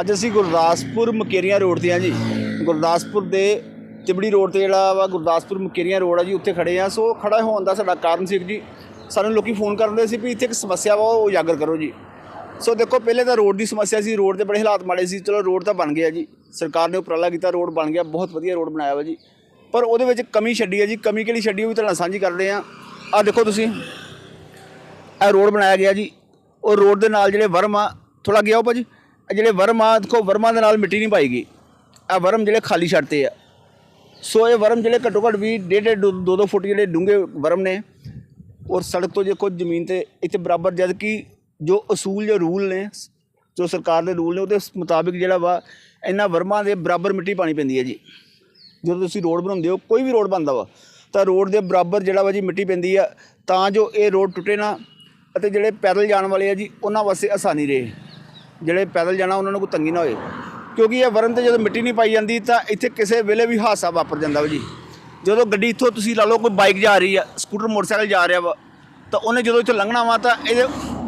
ਅੱਜ ਅਸੀਂ ਗੁਰਦਾਸਪੁਰ ਮਕੇਰੀਆਂ ਰੋਡ ਤੇ ਆ ਜੀ। ਗੁਰਦਾਸਪੁਰ ਦੇ ਤਿਬੜੀ ਰੋਡ ਤੇ ਜਿਹੜਾ ਵਾ ਗੁਰਦਾਸਪੁਰ ਮਕੇਰੀਆਂ ਰੋਡ ਆ ਜੀ, ਉੱਥੇ ਖੜੇ ਆ ਸੋ ਖੜਾ ਹੋਣ ਦਾ ਸਾਡਾ ਕਾਰਨ ਸੀ ਜੀ, ਸਾਨੂੰ ਲੋਕੀ ਫੋਨ ਕਰਦੇ ਸੀ ਵੀ ਇੱਥੇ ਇੱਕ ਸਮੱਸਿਆ ਵਾ, ਉਹ ਉਜਾਗਰ ਕਰੋ ਜੀ। ਸੋ ਦੇਖੋ, ਪਹਿਲੇ ਤਾਂ ਰੋਡ ਦੀ ਸਮੱਸਿਆ ਸੀ, ਰੋਡ ਦੇ ਬੜੇ ਹਾਲਾਤ ਮਾੜੇ ਸੀ। ਚਲੋ, ਰੋਡ ਤਾਂ ਬਣ ਗਿਆ ਜੀ। ਸਰਕਾਰ ਨੇ ਉਪਰਾਲਾ ਕੀਤਾ, ਰੋਡ ਬਣ ਗਿਆ, ਬਹੁਤ ਵਧੀਆ ਰੋਡ ਬਣਾਇਆ ਵਾ ਜੀ। ਪਰ ਉਹਦੇ ਵਿੱਚ ਕਮੀ ਛੱਡੀ ਹੈ ਜੀ, ਕਮੀ ਕਿਹੜੀ ਛੱਡੀ, ਉਹ ਵੀ ਤੁਹਾਡੇ ਨਾਲ ਸਾਂਝੀ ਕਰਦੇ ਆ ਆ ਦੇਖੋ ਤੁਸੀਂ ਇਹ ਰੋਡ ਬਣਾਇਆ ਗਿਆ ਜੀ। ਉਹ ਰੋਡ ਦੇ ਨਾਲ ਜਿਹੜੇ ਵਰਮ ਆ ਥੋੜਾ ਗਿਆ ਉਹ ਭਾਜੀ। ਇਹ ਜਿਹੜੇ ਵਰਮ ਆ, ਦੇਖੋ, ਵਰਮਾਂ ਦੇ ਨਾਲ ਮਿੱਟੀ ਨਹੀਂ ਪਾਏਗੀ ਗਈ ਵਰਮ ਜਿਹੜੇ ਖਾਲੀ ਛੱਡਤੇ ਆ। ਸੋ ਇਹ ਵਰਮ ਜਿਹੜੇ ਘੱਟੋ ਘੱਟ ਵੀ ਡੇਢ ਡੇਢ, ਦੋ ਦੋ ਦੋ ਫੁੱਟ ਜਿਹੜੇ ਡੂੰਘੇ ਵਰਮ ਨੇ, ਔਰ ਸੜਕ ਤੋਂ ਜੇ ਕੁਝ ਜ਼ਮੀਨ ਤੇ ਇੱਥੇ ਬਰਾਬਰ, ਜਦ ਕਿ ਜੋ ਅਸੂਲ ਜੋ ਰੂਲ ਨੇ, ਜੋ ਸਰਕਾਰ ਦੇ ਰੂਲ ਨੇ, ਉਹਦੇ ਮੁਤਾਬਿਕ ਜਿਹੜਾ ਵਾ, ਇਹਨਾਂ ਵਰਮਾਂ ਦੇ ਬਰਾਬਰ ਮਿੱਟੀ ਪਾਣੀ ਪੈਂਦੀ ਹੈ ਜੀ। ਜਦੋਂ ਤੁਸੀਂ ਰੋਡ ਬਣਾਉਂਦੇ ਹੋ, ਕੋਈ ਵੀ ਰੋਡ ਬਣਦਾ ਵਾ, ਤਾਂ ਰੋਡ ਦੇ ਬਰਾਬਰ ਜਿਹੜਾ ਵਾ ਜੀ ਮਿੱਟੀ ਪੈਂਦੀ ਆ, ਤਾਂ ਜੋ ਇਹ ਰੋਡ ਟੁੱਟੇ ਨਾ, ਅਤੇ ਜਿਹੜੇ ਪੈਦਲ ਜਾਣ ਵਾਲੇ ਆ ਜੀ, ਉਹਨਾਂ ਵਾਸਤੇ ਆਸਾਨੀ ਰਹੇ। ਜਿਹੜੇ ਪੈਦਲ ਜਾਣਾ, ਉਹਨਾਂ ਨੂੰ ਕੋਈ ਤੰਗੀ ਨਾ ਹੋਏ। ਕਿਉਂਕਿ ਇਹ ਵਰਨ ਤੇ ਜਦੋਂ ਮਿੱਟੀ ਨਹੀਂ ਪਾਈ ਜਾਂਦੀ, ਤਾਂ ਇੱਥੇ ਕਿਸੇ ਵੇਲੇ ਵੀ ਹਾਦਸਾ ਵਾਪਰ ਜਾਂਦਾ ਵਾ ਜੀ। ਜਦੋਂ ਗੱਡੀ ਇੱਥੋਂ ਤੁਸੀਂ ਲਾ ਲਓ, ਕੋਈ ਬਾਈਕ ਜਾ ਰਹੀ ਆ, ਸਕੂਟਰ, ਮੋਟਰਸਾਈਕਲ ਜਾ ਰਿਹਾ ਵਾ, ਤਾਂ ਉਹਨੇ ਜਦੋਂ ਇੱਥੋਂ ਲੰਘਣਾ ਵਾ, ਤਾਂ ਇਹਦੇ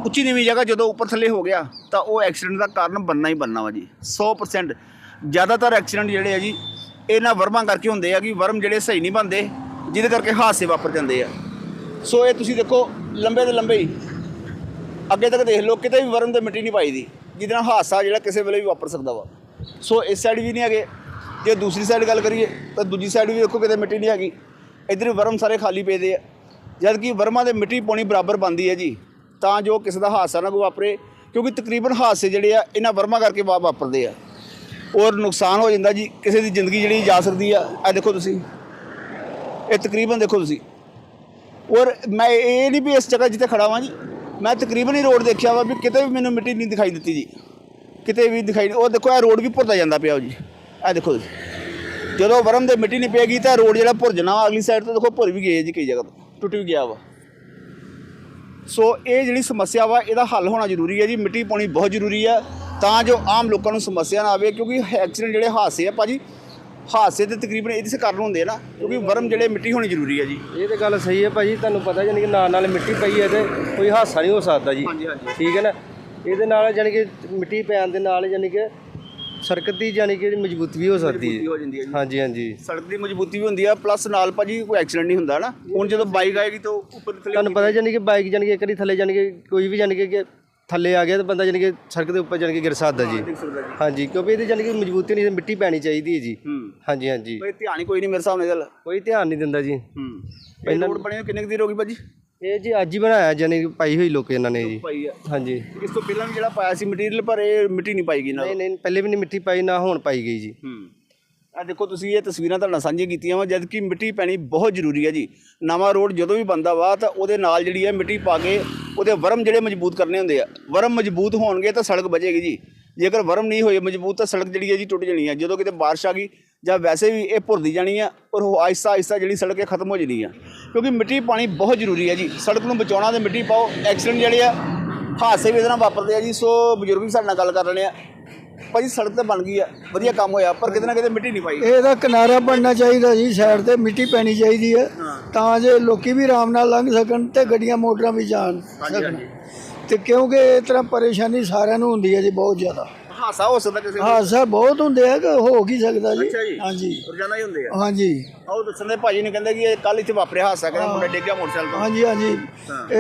ਉੱਚੀ ਨੀਵੀਂ ਜਗ੍ਹਾ ਜਦੋਂ ਉੱਪਰ ਥੱਲੇ ਹੋ ਗਿਆ, ਤਾਂ ਉਹ ਐਕਸੀਡੈਂਟ ਦਾ ਕਾਰਨ ਬੰਨਾ ਹੀ ਬੰਨਾ ਵਾ ਜੀ। 100% ਜ਼ਿਆਦਾਤਰ ਐਕਸੀਡੈਂਟ ਜਿਹੜੇ ਆ ਜੀ, ਇਹਨਾਂ ਵਰਮਾਂ ਕਰਕੇ ਹੁੰਦੇ ਆ ਕਿ ਵਰਮ ਜਿਹੜੇ ਸਹੀ ਨਹੀਂ ਬਣਦੇ, ਜਿਹਦੇ ਕਰਕੇ ਹਾਦਸੇ ਵਾਪਰ ਜਾਂਦੇ ਆ। ਸੋ ਇਹ ਤੁਸੀਂ ਦੇਖੋ, ਲੰਬੇ ਦੇ ਲੰਬੇ ਹੀ। ਅੱਗੇ ਤੱਕ ਦੇਖ ਲਓ, ਕਿਤੇ ਵੀ ਵਰਮ ਤੇ ਮਿੱਟੀ ਨਹੀਂ ਪਾਈ ਦੀ। ਜਿਹਦੇ ਨਾਲ ਹਾਦਸਾ ਜਿਹੜਾ ਕਿਸੇ ਵੇਲੇ ਵੀ ਵਾਪਰ ਸਕਦਾ ਵਾ। ਸੋ ਇਸ ਸਾਈਡ ਵੀ ਨਹੀਂ ਹੈਗੇ। ਜੇ ਦੂਸਰੀ ਸਾਈਡ ਗੱਲ ਕਰੀਏ, ਤਾਂ ਦੂਜੀ ਸਾਈਡ ਵੀ ਦੇਖੋ ਕਿਤੇ ਮਿੱਟੀ ਨਹੀਂ ਹੈਗੀ। ਇੱਧਰ ਵੀ ਵਰਮ ਸਾਰੇ ਖਾਲੀ ਪਏ ਦੇ ਆ। ਜਦ ਕਿ ਵਰਮਾਂ ਦੇ ਮਿੱਟੀ ਪਾਉਣੀ ਬਰਾਬਰ ਬੰਦੀ ਹੈ ਜੀ, ਤਾਂ ਜੋ ਕਿਸੇ ਦਾ ਹਾਦਸਾ ਨਾ ਕੋਈ ਵਾਪਰੇ। ਕਿਉਂਕਿ ਤਕਰੀਬਨ ਹਾਦਸੇ ਜਿਹੜੇ ਆ, ਇਹਨਾਂ ਵਰਮਾਂ ਕਰਕੇ ਵਾ- ਵਾਪਰਦੇ ਆ। ਔਰ ਨੁਕਸਾਨ ਹੋ ਜਾਂਦਾ ਜੀ, ਕਿਸੇ ਦੀ ਜ਼ਿੰਦਗੀ ਜਿਹੜੀ ਜਾ ਸਕਦੀ ਆ। ਇਹ ਦੇਖੋ ਤੁਸੀਂ। ਇਹ ਤਕਰੀਬਨ ਦੇਖੋ ਤੁਸੀਂ। ਔਰ ਮੈਂ ਇਹ ਨਹੀਂ ਵੀ ਇਸ ਜਗ੍ਹਾ ਜਿੱਥੇ ਖੜਾ ਵਾਂ ਜੀ ਮੈਂ ਤਕਰੀਬਨ ਹੀ ਰੋਡ ਦੇਖਿਆ ਵਾ ਵੀ ਕਿਤੇ ਵੀ ਮੈਨੂੰ ਮਿੱਟੀ ਨਹੀਂ ਦਿਖਾਈ ਦਿੱਤੀ ਜੀ। ਕਿਤੇ ਵੀ ਦਿਖਾਈ ਉਹ ਦੇਖੋ, ਇਹ ਰੋਡ ਵੀ ਭੁਰਦਾ ਜਾਂਦਾ ਪਿਆ ਜੀ। ਇਹ ਦੇਖੋ ਜਦੋਂ ਵਰਮ ਦੇ ਮਿੱਟੀ ਨਹੀਂ ਪਏਗੀ ਤਾਂ ਰੋਡ ਜਿਹੜਾ ਭੁਰ ਜਾਣਾ ਵਾ ਅਗਲੀ ਸਾਈਡ ਤੋਂ ਦੇਖੋ, ਭੁਰ ਵੀ ਗਏ ਜੀ ਕਈ ਜਗ੍ਹਾ ਤੋਂ। ਟੁੱਟ ਵੀ ਗਿਆ ਵਾ। ਸੋ ਇਹ ਜਿਹੜੀ ਸਮੱਸਿਆ ਵਾ, ਇਹਦਾ ਹੱਲ ਹੋਣਾ ਜ਼ਰੂਰੀ ਹੈ ਜੀ। ਮਿੱਟੀ ਪਾਉਣੀ ਬਹੁਤ ਜ਼ਰੂਰੀ ਹੈ ਤਾਂ ਜੋ ਆਮ ਲੋਕਾਂ ਨੂੰ ਸਮੱਸਿਆ ਨਾ ਆਵੇ, ਕਿਉਂਕਿ ਐਕਸੀਡੈਂਟ ਜਿਹੜੇ ਹਾਦਸੇ ਆ ਭਾਜੀ ਹਾਦਸੇ ਤੇ ਤਕਰੀਬਨ ਇਹਦੇ ਕਾਰਨ ਹੁੰਦੇ ਆ ਨਾ ਕਿਉਂਕਿ ਵਰਮ ਜਿਹੜੇ ਮਿੱਟੀ ਹੋਣੀ ਜ਼ਰੂਰੀ ਹੈ ਜੀ। ਇਹ ਤੇ ਗੱਲ ਸਹੀ ਹੈ ਭਾਜੀ ਤੁਹਾਨੂੰ ਪਤਾ ਯਾਨੀ ਕਿ ਨਾਲ ਨਾਲ ਮਿੱਟੀ ਪਈ ਹੈ ਤੇ ਕੋਈ ਹਾਦਸਾ ਨਹੀਂ ਹੋ ਸਕਦਾ ਜੀ। ਹਾਂਜੀ, ਹਾਂਜੀ। ਠੀਕ ਹੈ ਨਾ? ਇਹਦੇ ਨਾਲ ਯਾਨੀ ਕਿ ਮਿੱਟੀ ਪੈਣ ਦੇ ਨਾਲ ਯਾਨੀ ਕਿ ਸੜਕ ਦੀ ਯਾਨੀ ਕਿ ਮਜ਼ਬੂਤੀ ਵੀ ਹੋ ਸਕਦੀ ਮਜ਼ਬੂਤੀ ਹੋ। ਹੈ ਜਾਂਦੀ ਹੈ ਜੀ। ਹਾਂਜੀ ਹਾਂਜੀ। ਸੜਕ ਦੀ ਮਜ਼ਬੂਤੀ ਵੀ ਹੁੰਦੀ ਆ ਪਲੱਸ ਨਾਲ ਭਾਜੀ ਕੋਈ ਐਕਸੀਡੈਂਟ ਨਹੀਂ ਹੁੰਦਾ ਨਾ। ਹੁਣ ਜਦੋਂ ਬਾਈਕ ਆਏਗੀ ਤਾਂ ਉੱਪਰ ਥੱਲੇ ਤੁਹਾਨੂੰ ਪਤਾ ਯਾਨੀ ਕਿ ਬਾਈਕ ਯਾਨੀ ਕਿ ਇੱਕ ਵਾਰੀ ਥੱਲੇ ਯਾਨੀ ਕਿ ਕੋਈ ਵੀ ਯਾਨੀ ਕਿ ਥੱਲੇ ਆ ਗਿਆ ਤਾਂ ਬੰਦਾ ਕਿ ਸੜਕ ਦੇ ਉੱਪਰ ਕਿ ਗਿਰ ਸਕਦਾ ਜੀ। ਹਾਂਜੀ ਕਿਉਂਕਿ ਇਹਦੀ ਕਿ ਮਜ਼ਬੂਤੀ ਨਹੀਂ ਮਿੱਟੀ ਪੈਣੀ ਚਾਹੀਦੀ ਹੈ ਜੀ। ਹਾਂਜੀ ਹਾਂਜੀ। ਕੋਈ ਧਿਆਨ ਹੀ ਕੋਈ ਨਹੀਂ ਮੇਰੇ ਸਾਹਮਣੇ ਚੱਲ ਕੋਈ ਧਿਆਨ ਨਹੀਂ ਦਿੰਦਾ ਜੀ। ਹੂੰ। ਇਹ ਰੋਡ ਬਣੇ ਨੂੰ ਕਿੰਨੇ ਕੁ ਦੇਰ ਹੋ ਗਈ ਭਾਜੀ? ਇਹ ਜੀ ਅੱਜ ਹੀ ਬਣਾਇਆ ਯਾਨੀ ਕਿ ਪਾਈ ਹੋਈ ਲੋਕ ਇਹਨਾਂ ਨੇ ਜੀ। ਪਾਈ ਹਾਂਜੀ। ਇਸ ਤੋਂ ਪਹਿਲਾਂ ਵੀ ਜਿਹੜਾ ਪਾਇਆ ਸੀ ਮਟੀਰੀਅਲ ਪਰ ਇਹ ਮਿੱਟੀ ਨਹੀਂ ਪਾਈਗੀ ਨਾਲ ਨਹੀਂ ਨਹੀਂ ਪਹਿਲੇ ਵੀ ਨਹੀਂ ਮਿੱਟੀ ਪਾਈ ਨਾ ਹੁਣ ਪਾਈ ਗਈ ਜੀ। ਹੂੰ। ਆ ਦੇਖੋ ਤੁਸੀਂ ਇਹ ਤਸਵੀਰਾਂ ਤੁਹਾਡੇ ਨਾਲ ਸਾਂਝੀਆਂ ਕੀਤੀਆਂ ਵਾ ਜਦ ਕਿ ਮਿੱਟੀ ਪੈਣੀ ਬਹੁਤ ਜ਼ਰੂਰੀ ਹੈ ਜੀ। ਨਵਾਂ ਰੋਡ ਜਦੋਂ ਵੀ ਬੰਦਾ ਵਾ, ਤਾਂ ਉਹਦੇ ਨਾਲ ਜਿਹੜੀ ਹੈ ਮਿੱਟੀ ਪਾ ਕੇ ਉਹਦੇ ਵਰਮ ਜਿਹੜੇ ਮਜ਼ਬੂਤ ਕਰਨੇ ਹੁੰਦੇ ਆ। ਵਰਮ ਮਜ਼ਬੂਤ ਹੋਣਗੇ ਤਾਂ ਸੜਕ ਬਚੇਗੀ ਜੀ। ਜੇਕਰ ਵਰਮ ਨਹੀਂ ਹੋਏ ਮਜ਼ਬੂਤ, ਤਾਂ ਸੜਕ ਜਿਹੜੀ ਹੈ ਜੀ ਟੁੱਟ ਜਾਣੀ ਹੈ ਜਦੋਂ ਕਿਤੇ ਬਾਰਿਸ਼ ਆ ਗਈ, ਜਾਂ ਵੈਸੇ ਵੀ ਇਹ ਭੁਰਦੀ ਜਾਣੀ ਆ, ਔਰ ਉਹ ਆਇਸਾ ਆਹਿਸਤਾ ਜਿਹੜੀ ਸੜਕ ਹੈ ਖਤਮ ਹੋ ਜਾਣੀ ਆ। ਕਿਉਂਕਿ ਮਿੱਟੀ ਪਾਣੀ ਬਹੁਤ ਜ਼ਰੂਰੀ ਹੈ ਜੀ। ਸੜਕ ਨੂੰ ਬਚਾਉਣਾ ਤੇ ਮਿੱਟੀ ਪਾਓ, ਐਕਸੀਡੈਂਟ ਜਿਹੜੇ ਆ, ਹਾਦਸੇ ਵੀ ਇਹਦੇ ਨਾਲ ਵਾਪਰਦੇ ਆ ਜੀ। ਸੋ ਬਜ਼ੁਰਗ ਵੀ ਸਾਡੇ ਨਾਲ ਗੱਲ ਕਰ ਰਹੇ ਆ। ਭਾਜੀ ਸੜਕ ਤਾਂ ਬਣ ਗਈ ਆ ਵਧੀਆ ਕੰਮ ਹੋਇਆ ਪਰ ਕਿਤੇ ਨਾ ਕਿਤੇ ਮਿੱਟੀ ਨਹੀਂ ਪਾਈ। ਇਹਦਾ ਕਿਨਾਰਾ ਬਣਨਾ ਚਾਹੀਦਾ ਜੀ ਸਾਈਡ ਤੇ ਮਿੱਟੀ ਪੈਣੀ ਚਾਹੀਦੀ ਹੈ। ਤਾਂ ਜੇ ਲੋਕੀ ਵੀ ਆਰਾਮ ਨਾਲ ਲੰਘ ਸਕਣ ਤੇ ਗੱਡੀਆਂ ਮੋਟਰਾਂ ਵੀ ਜਾਣ ਸਕਣ। ਤੇ ਕਿਉਂਕਿ ਇਸ ਤਰ੍ਹਾਂ ਪਰੇਸ਼ਾਨੀ ਸਾਰਿਆਂ ਨੂੰ ਹੁੰਦੀ ਹੈ ਜੀ ਬਹੁਤ ਜ਼ਿਆਦਾ। ਹਾਸਾ ਹੋ ਸਕਦਾ ਕਿਸੇ ਹਾਦਸਾ ਬਹੁਤ ਹੁੰਦੇ ਆ ਕਿ ਹੋ ਕੀ ਸਕਦਾ ਜੀ। ਹਾਂਜੀ। ਰੋਜ਼ਾਨਾ ਹੀ ਹੁੰਦੇ ਆ। ਹਾਂਜੀ। ਆਹ ਦੱਸਣ ਦੇ ਭਾਜੀ ਨੇ ਕਹਿੰਦੇ ਕਿ ਕੱਲ ਇੱਥੇ ਵਾਪਰਿਆ ਹਾਸਾ ਕਹਿੰਦਾ ਮੁੰਡਾ ਡਿੱਗ ਗਿਆ ਮੋਟਰਸਾਈਕਲ ਤੋਂ। ਹਾਂਜੀ ਹਾਂਜੀ।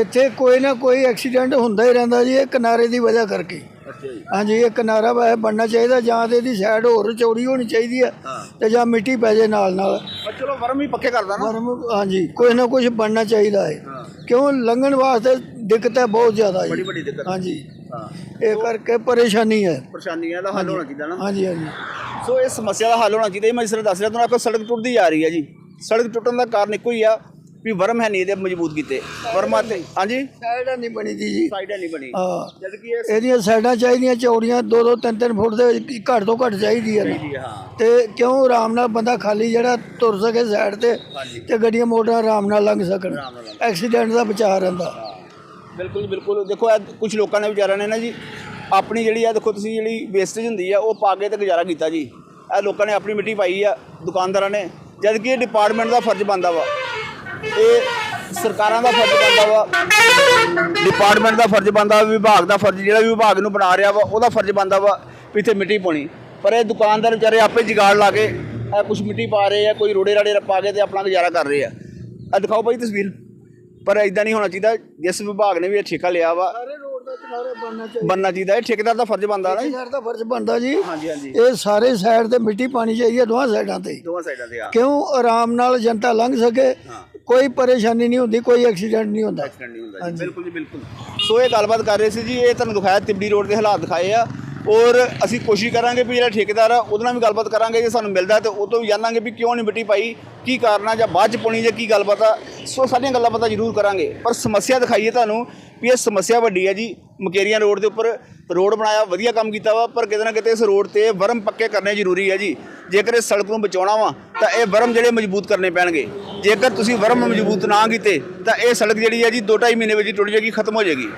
ਇੱਥੇ ਕੋਈ ਨਾ ਕੋਈ ਐਕਸੀਡੈਂਟ ਹੁੰਦਾ ਹੀ ਰਹਿੰਦਾ ਜੀ ਇਹ ਕਿਨਾਰੇ ਦੀ ਵਜ੍ਹਾ ਕਰਕੇ। ਹਾਂਜੀ ਇਹ ਕਿਨਾਰਾ ਵੈਸੇ ਬਣਨਾ ਚਾਹੀਦਾ ਜਾਂ ਤੇ ਇਹਦੀ ਸਾਈਡ ਹੋਰ ਚੌੜੀ ਹੋਣੀ ਚਾਹੀਦੀ ਹੈ। ਤੇ ਜਾਂ ਮਿੱਟੀ ਪੈ ਜੇ ਨਾਲ ਨਾਲ। ਚਲੋ ਵਰਮ ਵੀ ਪੱਕੇ ਕਰਦਾ ਨਾ। ਪਰਮ ਹਾਂਜੀ ਕੋਈ ਨਾ ਕੁਝ ਬਣਨਾ ਚਾਹੀਦਾ ਹੈ। ਕਿਉਂ? ਲੰਘਣ ਵਾਸਤੇ ਦਿੱਕਤ ਹੈ ਬਹੁਤ ਜ਼ਿਆਦਾ ਬੜੀ ਜੀ ਵੱਡੀ ਦਿੱਕਤ। ਹਾਂਜੀ। ਹਾਂ। ਇਹ ਕਰਕੇ ਪਰੇਸ਼ਾਨੀ ਹੈ। ਪਰੇਸ਼ਾਨੀਆਂ ਦਾ ਹੱਲ ਹੋਣਾ ਚਾਹੀਦਾ ਨਾ। ਹਾਂਜੀ ਹਾਂਜੀ। ਸੋ ਇਸ ਸਮੱਸਿਆ ਦਾ ਹੱਲ ਹੋਣਾ ਚਾਹੀਦਾ ਮੈਂ ਸਿਰ ਦੱਸ ਰਿਹਾ ਤੁਹਾਨੂੰ ਆਪਕੋ ਸੜਕ ਟੁੱਟਦੀ ਜਾ ਰਹੀ ਹੈ ਜੀ। ਸੜਕ ਟੁੱਟਣ ਦਾ ਕਾਰਨ ਇੱਕੋ ਹੀ ਆ। ਵੀ ਵਰਮ ਹੈ ਨਹੀਂ ਇਹਦੇ ਮਜ਼ਬੂਤ ਕੀਤੇ। ਵਰਮਾ ਤੇ ਹਾਂਜੀ? ਸਾਈਡਾਂ ਨਹੀਂ ਬਣੀ ਦੀ ਜੀ ਸਾਈਡਾਂ ਨਹੀਂ ਬਣੀ। ਹਾਂ। ਜਦ ਕਿ ਇਹ ਇਹਦੀਆਂ ਸਾਈਡਾਂ ਚਾਹੀਦੀਆਂ ਚੌੜੀਆਂ 2-2 3-3 ਫੁੱਟ ਦੇ ਵਿੱਚ ਘੱਟ ਤੋਂ ਘੱਟ ਚਾਹੀਦੀਆਂ ਨੇ। ਜੀ ਹਾਂ। ਤੇ ਕਿਉਂ ਆਰਾਮ ਨਾਲ ਬੰਦਾ ਖਾਲੀ ਜਿਹੜਾ ਤੁਰ ਸਕੇ ਸਾਈਡ ਤੇ ਤੇ ਗੱਡੀਆਂ ਮੋਟਰਾਂ ਆਰਾਮ ਨਾਲ ਲੰਘ ਸਕਣ। ਐਕਸੀਡੈਂਟ ਦਾ ਬਚਾਅ ਰਹਿੰਦਾ। ਬਿਲਕੁਲ ਬਿਲਕੁਲ। ਦੇਖੋ ਇਹ ਕੁਝ ਲੋਕਾਂ ਨੇ ਵਿਚਾਰਿਆਂ ਨੇ ਨਾ ਜੀ ਆਪਣੀ ਜਿਹੜੀ ਆ ਦੇਖੋ ਤੁਸੀਂ ਜਿਹੜੀ ਵੇਸਟੇਜ ਹੁੰਦੀ ਆ ਉਹ ਪਾ ਕੇ ਤੇ ਗੁਜ਼ਾਰਾ ਕੀਤਾ ਜੀ। ਇਹ ਲੋਕਾਂ ਨੇ ਆਪਣੀ ਮਿੱਟੀ ਪਾਈ ਆ ਦੁਕਾਨਦਾਰਾਂ ਨੇ। ਜਦ ਕਿ ਇਹ ਡਿਪਾਰਟਮੈਂਟ ਦਾ ਫਰਜ਼ ਬਣਦਾ ਵਾ। ਇਹ ਸਰਕਾਰਾਂ ਦਾ ਫਰਜ਼ ਬਣਦਾ ਵਾ। ਡਿਪਾਰਟਮੈਂਟ ਦਾ ਫਰਜ਼ ਬਣਦਾ, ਵਿਭਾਗ ਦਾ ਫਰਜ਼, ਜਿਹੜਾ ਵੀ ਵਿਭਾਗ ਨੂੰ ਬਣਾ ਰਿਹਾ ਵਾ, ਉਹਦਾ ਫਰਜ਼ ਬਣਦਾ ਵਾ ਵੀ ਇੱਥੇ ਮਿੱਟੀ ਪਾਉਣੀ। ਪਰ ਇਹ ਦੁਕਾਨਦਾਰ ਵਿਚਾਰੇ ਆਪੇ ਜੁਗਾੜ ਲਾ ਕੇ, ਇਹ ਕੁਛ ਮਿੱਟੀ ਪਾ ਰਹੇ ਆ, ਕੋਈ ਰੋੜੇ ਰਾੜੇ ਪਾ ਕੇ ਤੇ ਆਪਣਾ ਗੁਜ਼ਾਰਾ ਕਰ ਰਹੇ ਆ। ਆ ਦਿਖਾਓ ਭਾਈ ਤਸਵੀਰ। ਪਰ ਇਦਾਂ ਨਹੀਂ ਹੋਣਾ ਚਾਹੀਦਾ। ਜਿਸ ਵਿਭਾਗ ਨੇ ਵੀ ਇਹ ਠੇਕਾ ਲਿਆ ਵਾ ਬੰਨਾ ਚਾਹੀਦਾ। ਇਹ ਠੇਕੇਦਾਰ ਦਾ ਫਰਜ਼ ਬਣਦਾ ਨਾ ਜੀ। ਠੇਕੇਦਾਰ ਦਾ ਫਰਜ਼ ਬਣਦਾ ਜੀ। ਹਾਂਜੀ ਹਾਂਜੀ। ਇਹ ਸਾਰੇ ਸਾਈਡ ਤੇ ਮਿੱਟੀ ਪਾਣੀ ਚਾਹੀਦੀ ਹੈ ਦੋਹਾਂ ਸਾਈਡਾਂ ਤੇ। ਦੋਵਾਂ ਸਾਈਡਾਂ ਤੇ ਆ ਕਿਉਂ? ਆਰਾਮ ਨਾਲ ਜਨਤਾ ਲੰਘ ਸਕੇ। ਕੋਈ ਪਰੇਸ਼ਾਨੀ ਨਹੀਂ ਹੁੰਦੀ ਕੋਈ ਐਕਸੀਡੈਂਟ ਨਹੀਂ ਹੁੰਦਾ। ਐਕਸੀਡੈਂਟ ਨਹੀਂ ਹੁੰਦਾ ਜੀ। ਬਿਲਕੁਲ ਜੀ ਬਿਲਕੁਲ। ਸੋ ਇਹ ਗੱਲਬਾਤ ਕਰ ਰਹੇ ਸੀ ਜੀ ਇਹ ਤੁਹਾਨੂੰ ਦਿਖਾਇਆ ਤਿਬੜੀ ਰੋਡ ਦੇ ਹਾਲਾਤ ਦਿਖਾਏ ਆ। ਔਰ ਅਸੀਂ ਕੋਸ਼ਿਸ਼ ਕਰਾਂਗੇ ਵੀ ਜਿਹੜਾ ਠੇਕੇਦਾਰ ਆ, ਉਹਦੇ ਨਾਲ ਵੀ ਗੱਲਬਾਤ ਕਰਾਂਗੇ, ਜੇ ਸਾਨੂੰ ਮਿਲਦਾ ਤੇ ਉਹ ਤੋਂ ਵੀ ਜਾਣਾਂਗੇ ਵੀ ਕਿਉਂ ਨਹੀਂ ਮਿੱਟੀ ਪਾਈ, ਕੀ ਕਾਰਨ ਆ, ਜਾਂ ਬਾਅਦ ਚ ਪਾਉਣੀ ਜਾਂ ਕੀ ਗੱਲਬਾਤ ਆ। ਸੋ ਸਾਰੀਆਂ ਗੱਲਾਂ ਪਤਾ ਜ਼ਰੂਰ ਕਰਾਂਗੇ। ਪਰ ਸਮੱਸਿਆ ਦਿਖਾਈਏ ਤੁਹਾਨੂੰ ਵੀ ਇਹ ਸਮੱਸਿਆ ਵੱਡੀ ਆ ਜੀ, ਮਕੇਰੀਆਂ ਰੋਡ ਦੇ ਉੱਪਰ ਰੋਡ ਬਣਾਇਆ, ਵਧੀਆ ਕੰਮ ਕੀਤਾ ਵਾ, ਪਰ ਕਿਤੇ ਨਾ ਕਿਤੇ ਇਸ ਰੋਡ ਤੇ ਵਰਮ ਪੱਕੇ ਕਰਨੇ ਜ਼ਰੂਰੀ ਹੈ ਜੀ। ਜੇਕਰ ਇਸ ਸੜਕ ਨੂੰ ਬਚਾਉਣਾ ਵਾ, ਤਾਂ ਇਹ ਵਰਮ ਜਿਹੜੇ ਮਜ਼ਬੂਤ ਕਰਨੇ ਪੈਣਗੇ। ਜੇਕਰ ਤੁਸੀਂ ਵਰਮ ਮਜ਼ਬੂਤ ਨਾ ਕੀਤੇ, ਤਾਂ ਇਹ ਸੜਕ ਜਿਹੜੀ ਹੈ ਜੀ 2.5 ਮਹੀਨੇ ਵਿੱਚ ਟੁੱਟ ਜਾਏਗੀ, ਖਤਮ ਹੋ ਜਾਏਗੀ।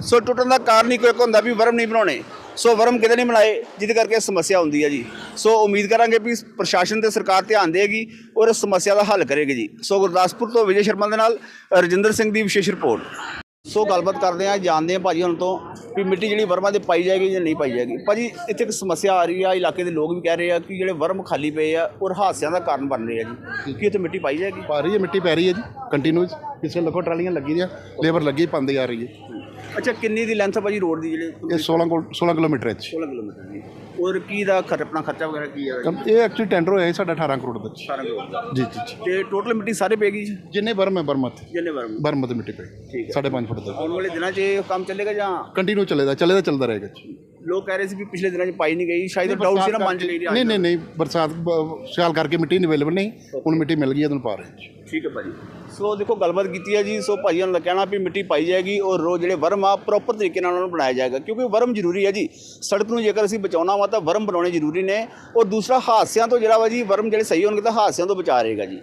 ਸੋ ਟੁੱਟਣ ਦਾ ਕਾਰਨ ਹੀ ਕੋਈ ਇੱਕ ਹੁੰਦਾ ਵੀ ਵਰਮ ਨਹੀਂ ਬਣਾਉਣੇ। ਸੋ ਵਰਮ ਕਿਤੇ ਨਹੀਂ ਬਣਾਏ ਜਿਹਦੇ ਕਰਕੇ ਸਮੱਸਿਆ ਹੁੰਦੀ ਹੈ ਜੀ। ਸੋ ਉਮੀਦ ਕਰਾਂਗੇ ਵੀ ਪ੍ਰਸ਼ਾਸਨ ਤੇ ਸਰਕਾਰ ਧਿਆਨ ਦੇਗੀ ਔਰ ਇਸ ਸਮੱਸਿਆ ਦਾ ਹੱਲ ਕਰੇਗੀ ਜੀ। ਸੋ ਗੁਰਦਾਸਪੁਰ ਤੋਂ ਵਿਜੇ ਸ਼ਰਮਾ ਦੇ ਨਾਲ, ਰਜਿੰਦਰ ਸਿੰਘ ਦੀ ਵਿਸ਼ੇਸ਼ ਰਿਪੋਰਟ। ਸੋ ਗੱਲਬਾਤ ਕਰਦੇ ਆ ਜਾਣਦੇ ਆ ਭਾਜੀ ਹੁਣ ਤੋਂ ਵੀ ਮਿੱਟੀ ਜਿਹੜੀ ਵਰਮਾ ਦੇ ਪਾਈ ਜਾਏਗੀ ਜਾਂ ਨਹੀਂ ਪਾਈ ਜਾਏਗੀ। ਭਾਜੀ ਇੱਥੇ ਇੱਕ ਸਮੱਸਿਆ ਆ ਰਹੀ ਆ ਇਲਾਕੇ ਦੇ ਲੋਕ ਵੀ ਕਹਿ ਰਹੇ ਆ ਕਿ ਜਿਹੜੇ ਵਰਮ ਖਾਲੀ ਪਏ ਆ ਔਰ ਹਾਦਸਿਆਂ ਦਾ ਕਾਰਨ ਬਣ ਰਹੇ ਆ ਜੀ। ਕੀ ਇੱਥੇ ਮਿੱਟੀ ਪਾਈ ਜਾਏਗੀ? ਪਾ ਰਹੀ ਹੈ ਮਿੱਟੀ ਪੈ ਰਹੀ ਹੈ ਜੀ ਕੰਟੀਨਿਊਸ ਕਿਸੇ ਲੱਖੋ ਟਰਾਲੀਆਂ ਲੱਗੀ ਦੀਆਂ ਲੇਬਰ ਲੱਗੀ ਪਾਉਂਦੀ ਆ ਰਹੀ ਹੈ। ਅੱਛਾ ਕਿੰਨੀ ਦੀ ਲੈਂਥ ਆ ਭਾਜੀ ਰੋਡ ਦੀ ਜਿਹੜੇ? ਇਹ 16 ਕੋਲ 16 ਕਿਲੋਮੀਟਰ ਹੈ 16 ਕਿਲੋਮੀਟਰ ਔਰ ਕੀ ਦਾ ਖਰ ਆਪਣਾ ਖਰਚਾ ਵਗੈਰਾ ਕੀ ਹੈ ਕੰਮ ਇਹ ਐਕਚੁਅਲੀ ਟੈਂਡਰ ਹੋਇਆ ਸਾਡਾ 18 ਕਰੋੜ ਦਾ ਜੀ। ਸਾਰਾ ਕੁਝ ਦਾ। ਜੀ ਜੀ ਜੀ। ਤੇ ਟੋਟਲ ਮਿੱਟੀ ਸਾਰੇ ਪੈਗੀ ਜਿੰਨੇ ਬਰਮ ਹੈ ਬਰਮਤ ਜਿੰਨੇ ਵਰਮ? ਬਰਮਤ ਮਿੱਟੀ ਪਈ। ਠੀਕ ਹੈ। ਸਾਢੇ ਪੰਜ ਫੁੱਟ ਦਾ ਆਉਣ ਵਾਲੇ ਦਿਨਾਂ 'ਚ ਇਹ ਕੰਮ ਚੱਲੇਗਾ ਜਾਂ ਕੰਟੀਨਿਊ ਚੱਲੇਗਾ ਚੱਲੇਗਾ ਚੱਲਦਾ ਰਹੇਗਾ ਜੀ। ਲੋਕ ਕਹਿ ਰਹੇ ਸੀ ਵੀ ਪਿਛਲੇ ਦਿਨਾਂ 'ਚ ਪਾਈ ਨਹੀਂ ਗਈ ਸ਼ਾਇਦ ਡਾਊਟ ਸੀ ਨਾ ਮਨ 'ਚ ਨਹੀਂ ਰਿਹਾ ਨਹੀਂ ਨਹੀਂ ਨਹੀਂ ਬਰਸਾਤ ਬ- ਸਿਆਲ ਕਰਕੇ ਮਿੱਟੀ ਨਹੀਂ ਅਵੇਲੇਬਲ ਨਹੀਂ ਹੁਣ ਮਿੱਟੀ ਮਿਲ ਗਈ ਹੈ ਤੁਹਾਨੂੰ ਪਾ ਰਹੇ ਜੀ। ਠੀਕ ਹੈ ਭਾਜੀ। ਸੋ ਦੇਖੋ ਗੱਲਬਾਤ ਕੀਤੀ ਹੈ ਜੀ ਸੋ ਭਾਜੀ ਨੂੰ ਕਹਿਣਾ ਵੀ ਮਿੱਟੀ ਪਾਈ ਜਾਏਗੀ ਔਰ ਰੋ ਜਿਹੜੇ ਵਰਮ ਆ ਪ੍ਰੋਪਰ ਤਰੀਕੇ ਨਾਲ ਉਹਨਾਂ ਨੂੰ ਬਣਾਇਆ ਜਾਏਗਾ ਕਿਉਂਕਿ ਵਰਮ ਜ਼ਰੂਰੀ ਹੈ ਜੀ। ਸੜਕ ਨੂੰ ਜੇਕਰ ਅਸੀਂ ਬਚਾਉਣਾ ਵਾ ਤਾਂ ਵਰਮ ਬਣਾਉਣੇ ਜ਼ਰੂਰੀ ਨੇ। ਔਰ ਦੂਸਰਾ ਹਾਦਸਿਆਂ ਤੋਂ ਜਿਹੜਾ ਵਾ ਜੀ ਵਰਮ ਜਿਹੜੇ ਸਹੀ ਹੋਣਗੇ ਤਾਂ ਹਾਦਸਿਆਂ ਤੋਂ ਬਚਾ ਰਹੇਗਾ ਜੀ।